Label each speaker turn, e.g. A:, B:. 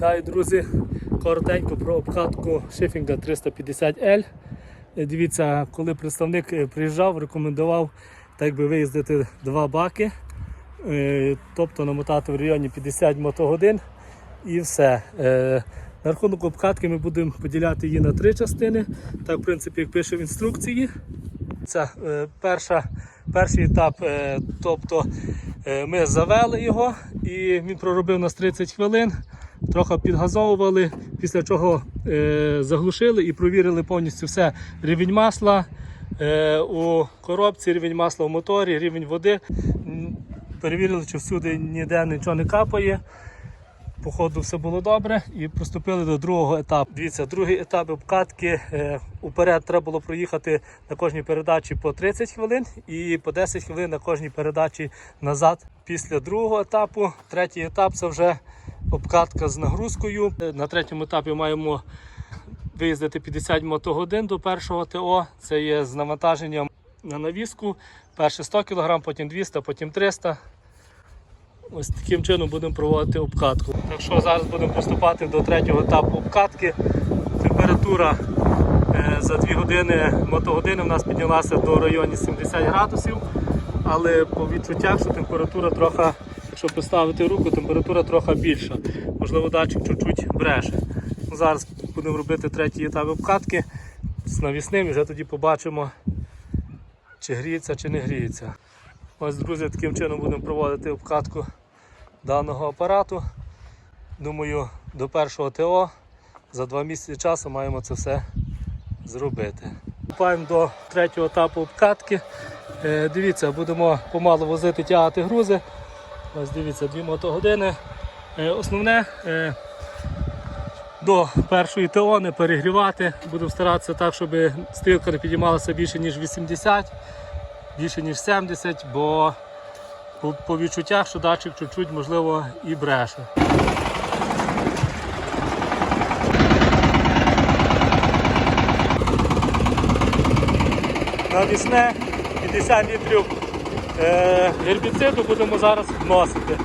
A: Вітаю, друзі! Коротенько про обкатку шифінга 350L. Е, Дивіться, коли представник е, приїжджав, рекомендував так би виїздити два баки, е, тобто намотати в районі 50 мотогодин і все. На рахунок обкатки ми будемо поділяти її на три частини. Так, в принципі, як пише в інструкції. Це перша, перший етап, тобто ми завели його і він проробив нас 30 хвилин, трохи підгазовували, після чого е, заглушили і провірили повністю все. Рівень масла е, у коробці, рівень масла в моторі, рівень води. Перевірили, чи всюди ніде нічого не капає. Походу все було добре і приступили до другого етапу. Дивіться, другий етап обкатки. Е, уперед треба було проїхати на кожній передачі по 30 хвилин і по 10 хвилин на кожній передачі назад. Після другого етапу, третій етап це вже обкатка з нагрузкою. На третьому етапі маємо виїздити 50 мотогодин до першого ТО. Це є з навантаженням на навіску. Перше 100 кг, потім 200, потім 300 Ось таким чином будемо проводити обкатку. Так що зараз будемо приступати до третього етапу обкатки. Температура е, за 2 години мотогодини в нас піднялася до районі 70 градусів, але по відчуттях, що температура трохи, якщо поставити руку, температура трохи більша. Можливо, датчик чуть-чуть бреше. Зараз будемо робити третій етап обкатки з навісним і вже тоді побачимо, чи гріється, чи не гріється. Ось, друзі, таким чином будемо проводити обкатку даного апарату. Думаю, до першого ТО за два місяці часу маємо це все зробити. Вступаємо до третього етапу обкатки. Е, Дивіться, будемо помалу возити тягати грузи. Ось дивіться, дві мотогодини. Е, Основне е, до першої ТО не перегрівати. Будемо старатися так, щоб стрілка не підіймалася більше, ніж 80 більше ніж 70, бо по, відчуттях, що датчик чуть-чуть, можливо, і бреше. Навісне 50 літрів гербіциду будемо зараз вносити.